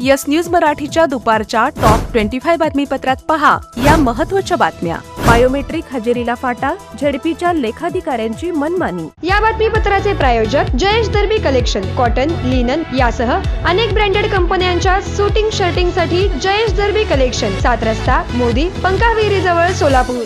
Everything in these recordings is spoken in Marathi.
यस न्यूज मराठीच्या दुपारच्या टॉप ट्वेंटी फाय बातमीपत्रात पहा या महत्त्वाच्या बातम्या. बायोमेट्रिक हजेरीला फाटा झेडपीच्या लेखाधिकाऱ्यांची मनमानी. या बातमीपत्राचे प्रायोजक Jayesh Darbi collection cotton linen यासह अनेक ब्रँडेड कंपन्यांच्या सुटिंग शर्टिंगसाठी जयेश दर्बी कलेक्शन सात रस्ता मोदी पंकाविहिरी जवळ सोलापूर.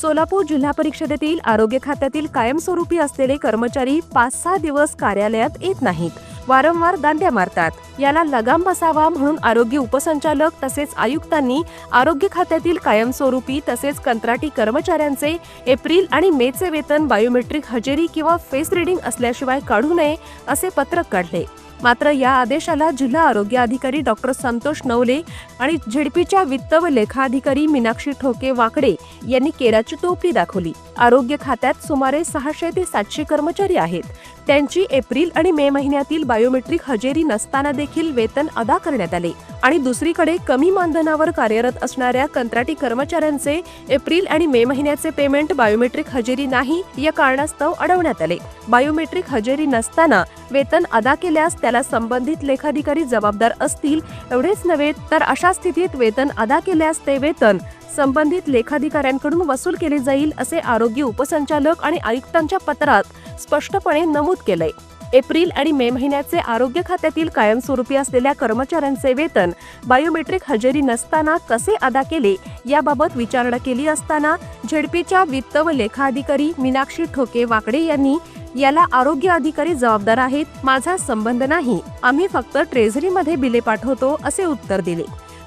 सोलापूर जिल्हा परिषदेतील आरोग्य खात्यातील कायमस्वरूपी असलेले कर्मचारी पाच सहा दिवस कार्यालयात येत नाहीत. वारंवार दांड्या मारतात. याला लगाम बसावा म्हणून आरोग्य उपसंचालक तसेच आयुक्तांनी आरोग्य खात्यातील कायमस्वरूपी तसेच कंत्राटी कर्मचाऱ्यांचे एप्रिल आणि मेचे वेतन बायोमेट्रिक हजेरी किंवा फेस रिडिंग असल्याशिवाय काढू नये असे पत्रक काढले. मात्र या आदेशाला जिल्हा आरोग्य अधिकारी डॉक्टर संतोष नवले आणि झेडपीच्या वित्त व लेखा अधिकारी मीनाक्षी ठोके वाकडे यांनी केराची टोपली दाखवली. आरोग्य खात्यात सुमारे सहाशे ते सातशे कर्मचारी आहेत. त्यांची एप्रिल आणि मे महिन्यातील बायोमेट्रिक हजेरी नसताना देखील वेतन अदा करण्यात आले. आणि दुसरीकडे कमी मानधनावर कार्यरत असणाऱ्या कंत्राटी कर्मचाऱ्यांचे एप्रिल आणि मे महिन्याचे पेमेंट बायोमेट्रिक हजेरी नाही या कारणास्तव अडवण्यात आले. बायोमेट्रिक हजेरी नसताना वेतन अदा केल्यास त्याला संबंधित लेखाधिकारी जबाबदार असतील एवढेच नव्हे तर अशा स्थितीत वेतन अदा केल्यास ते वेतन संबंधित लेखाधिकाऱ्यांकडून वसूल केले जाईल असे आरोग्य उपसंचालक आणि आयुक्तांच्या पत्रात स्पष्टपणे नमूद केलंय. एप्रिल आणि मे महिन्याचे आरोग्य खात्यातील कायमस्वरूपी असलेल्या कर्मचाऱ्यांचे वेतन बायोमेट्रिक हजेरी नसताना कसे अदा केले याबाबत विचारणा केली असताना झेडपीच्या वित्त व लेखा अधिकारी मीनाक्षी ठोके वाकडे यांनी याला आरोग्य अधिकारी जबाबदार आहेत माझा संबंध नाही. आम्ही फक्त ट्रेझरीमध्ये बिले पाठवतो असे उत्तर दिले.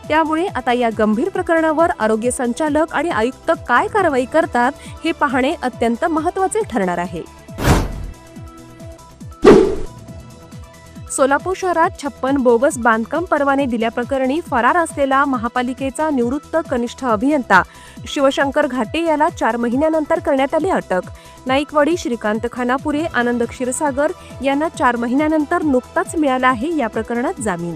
त्यामुळे आता या गंभीर प्रकरणावर आरोग्य संचालक आणि आयुक्त काय कारवाई करतात हे पाहणे अत्यंत महत्त्वाचे ठरणार आहे. सोलापूर शहरात छप्पन बोगस बांधकाम परवाने दिल्याप्रकरणी फरार असलेला महापालिकेचा निवृत्त कनिष्ठ अभियंता शिवशंकर घाटे याला चार महिन्यानंतर करण्यात आली अटक. नाईकवाडी श्रीकांत खानापुरे आनंद क्षीरसागर यांना चार महिन्यानंतर नुकताच मिळाला आहे या प्रकरणात जामीन.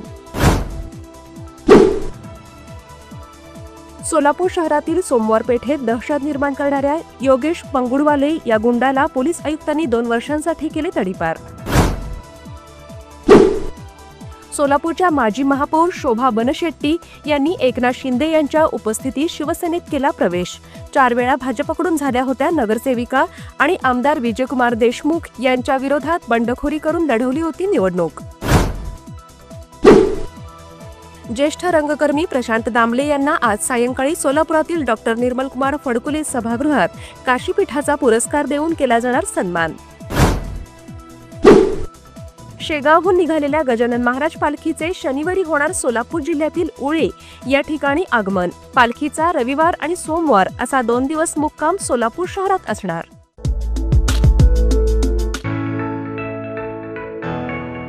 सोलापूर शहरातील सोमवार पेठेत दहशत निर्माण करणाऱ्या योगेश पंगुडवाले या गुंडाला पोलीस आयुक्तांनी दोन वर्षांसाठी केले तडीपार. सोलापूरच्या माजी महापौर शोभा बनशेट्टी यांनी एकनाथ शिंदे यांच्या उपस्थितीत शिवसेनेत केला प्रवेश. चार वेळा भाजपकडून झाल्या होत्या नगरसेविका आणि आमदार विजयकुमार देशमुख यांच्या विरोधात बंडखोरी करून लढवली होती निवडणूक. ज्येष्ठ रंगकर्मी प्रशांत दामले यांना आज सायंकाळी सोलापुरातील डॉक्टर निर्मलकुमार फडकुले सभागृहात काशीपीठाचा पुरस्कार देऊन केला जाणार सन्मान. शेगावहून निघालेल्या गजानन महाराज पालखीचे शनिवारी होणार सोलापूर जिल्ह्यातील उळे या ठिकाणी आगमन. पालखीचा रविवार आणि सोमवार असा दोन दिवस मुक्काम सोलापूर शहरात असणार.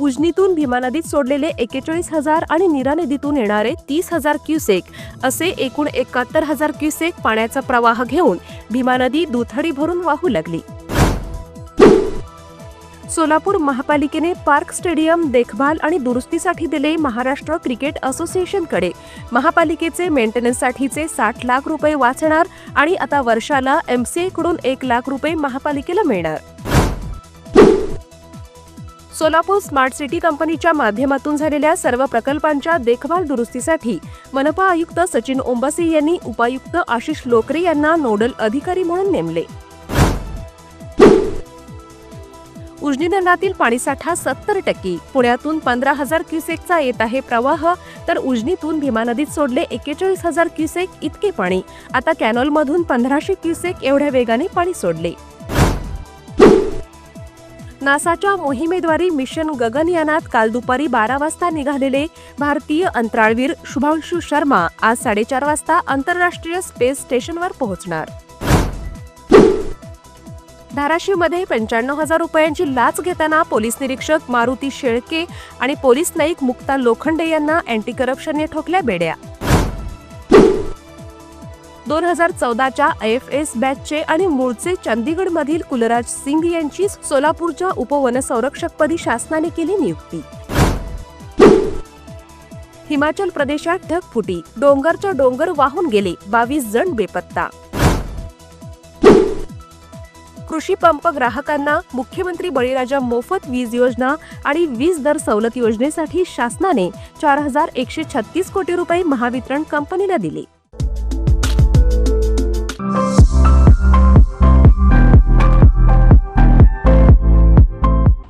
उजनीतून भीमा नदीत सोडलेले एकेचाळीस हजार आणि नीरा नदीतून येणारे तीस हजार क्युसेक असे एकूण एकाहत्तर हजार क्युसेक पाण्याचा प्रवाह घेऊन भीमा नदी दुथडी भरून वाहू लागली. सोलापूर महापालिकेने पार्क स्टेडियम देखभाल आणि दुरुस्तीसाठी दिले महाराष्ट्र क्रिकेट असोसिएशनकडे. महापालिकेचे मेंटेनन्ससाठीचे साठ लाख रुपये वाचणार आणि आता वर्षाला एमसीए एक लाख रुपये महापालिकेला मिळणार. सोलापूर स्मार्ट सिटी कंपनीच्या माध्यमातून झालेल्या सर्व प्रकल्पांच्या देखभाल दुरुस्तीसाठी मनपा आयुक्त सचिन ओंबासी यांनी उपायुक्त आशिष लोकरे यांना नोडल अधिकारी म्हणून नेमले. उजनी धरणातील पाणीसाठा सत्तर टक्के पुण्यातून पंधरा हजार क्युसेकचा येत आहे प्रवाह तर उजनीतून भीमा नदीत सोडले एकेचाळीस हजार क्युसेक इतके पाणी. आता कॅनॉलमधून पंधराशे क्युसेक एवढ्या वेगाने पाणी सोडले. नासाच्या मोहिमेद्वारे मिशन गगनयानात काल दुपारी बारा वाजता निघालेले भारतीय अंतराळवीर शुभांशु शर्मा आज साडेचार वाजता आंतरराष्ट्रीय स्पेस स्टेशनवर पोहोचणार. धाराशिवमध्ये पंच्याण्णव हजार रुपयांची लाच घेताना पोलीस निरीक्षक मारुती शेळके आणि पोलीस नाईक मुक्ता लोखंडे यांना अँटी करप्शनने ठोकल्या बेड्या. दोन हजार चौदाच्या आय एफ एस बॅचचे आणि मूळचे चंदीगडमधील कुलराज सिंग यांची सोलापूरच्या उपवनसंरक्षकपदी शासनाने केली नियुक्ती. हिमाचल प्रदेशात ढगफुटी. डोंगरच्या डोंगर वाहून गेले. बावीस जण बेपत्ता. कृषी पंप ग्राहकांना मुख्यमंत्री बळीराजा मोफत वीज योजना आणि वीज दर सवलत योजनेसाठी शासनाने चार हजार एकशे छत्तीस कोटी रुपये महावितरण कंपनीला दिले.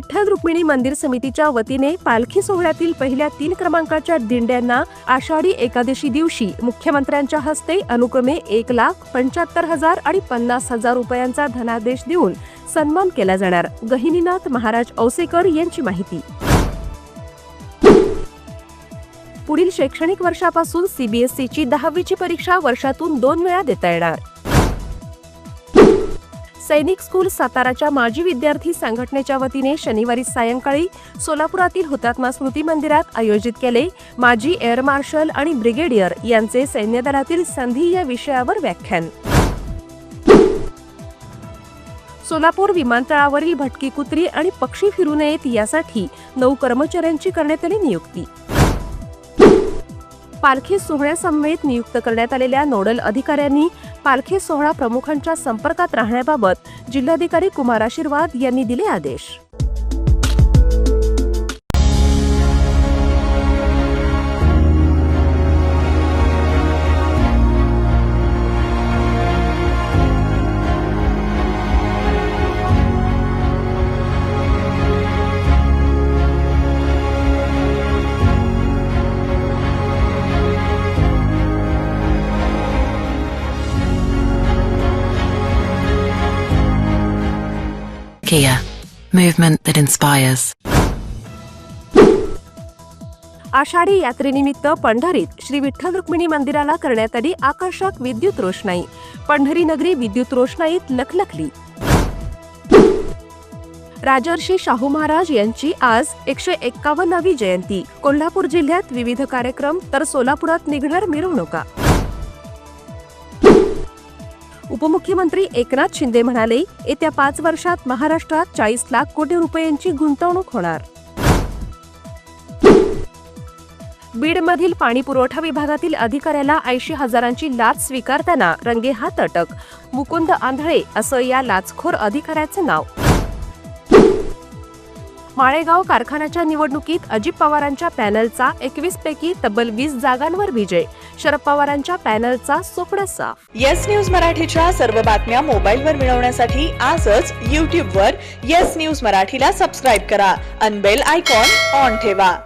विठ्ठल रुक्मिणी मंदिर समितीच्या वतीने पालखी सोहळ्यातील पहिल्या तीन क्रमांकाच्या दिंड्यांना आषाढी एकादशी दिवशी मुख्यमंत्र्यांच्या हस्ते अनुक्रमे एक लाख पंच्याहत्तर हजार आणि पन्नास हजार रुपयांचा धनादेश देऊन सन्मान केला जाणार. गहिनीनाथ महाराज औसेकर यांची माहिती. पुढील शैक्षणिक वर्षापासून सीबीएसईची दहावीची परीक्षा वर्षातून दोन वेळा देता येणार. सैनिक स्कूल साताराच्या माजी विद्यार्थी संघटनेच्या वतीने शनिवारी सायंकाळी सोलापुरातील हुतात्मा स्मृती मंदिरात आयोजित केले. माजी एअर मार्शल आणि ब्रिगेडियर यांचे सैन्य दलातील संधी या विषयावर व्याख्यान. सोलापूर विमानतळावरील भटकी कुत्री आणि पक्षी फिरू नयेत यासाठी नऊ कर्मचाऱ्यांची करण्यात आली नियुक्ती. पालखी सोहळ्यासमवेत नियुक्त करण्यात आलेल्या नोडल अधिकाऱ्यांनी पालखी सोहळा प्रमुखांच्या संपर्कात राहण्याबाबत जिल्हाधिकारी कुमार आशीर्वाद यांनी दिले आदेश. Kia, movement that inspires. Ashadhi यात्रेनिमित्त पंढरीत श्री विठ्ठल रुक्मिणी मंदिराला करण्यात आली आकर्षक विद्युत रोषणाई. पंढरी नगरी विद्युत रोषणाईत लखलखली. राजर्षी शाहू महाराज यांची आज एकशे एक्कावन्नावी जयंती. कोल्हापूर जिल्ह्यात विविध कार्यक्रम तर सोलापुरात निघणार मिरवणुका. उपमुख्यमंत्री एकनाथ शिंदे म्हणाले येत्या पाच वर्षात महाराष्ट्रात चाळीस लाख कोटी रुपयांची गुंतवणूक होणार. बीडमधील पाणी पुरवठा विभागातील अधिकाऱ्याला ऐंशी हजारांची लाच स्वीकारताना रंगेहात अटक. मुकुंद आंधळे असं या लाचखोर अधिकाऱ्याचं नाव. माळेगाव कारखान्याच्या निवडणुकीत अजित पवारांच्या पॅनलचा एकवीस पैकी तब्बल वीस जागांवर विजय. शरद पवारांच्या पॅनलचा सोपडा साफ येस न्यूज मराठीच्या सर्व बातम्या मोबाईलवर मिळवण्यासाठी आजच यूट्यूबवर येस न्यूज मराठीला सबस्क्राईब करा. अनबेल आयकॉन ऑन ठेवा.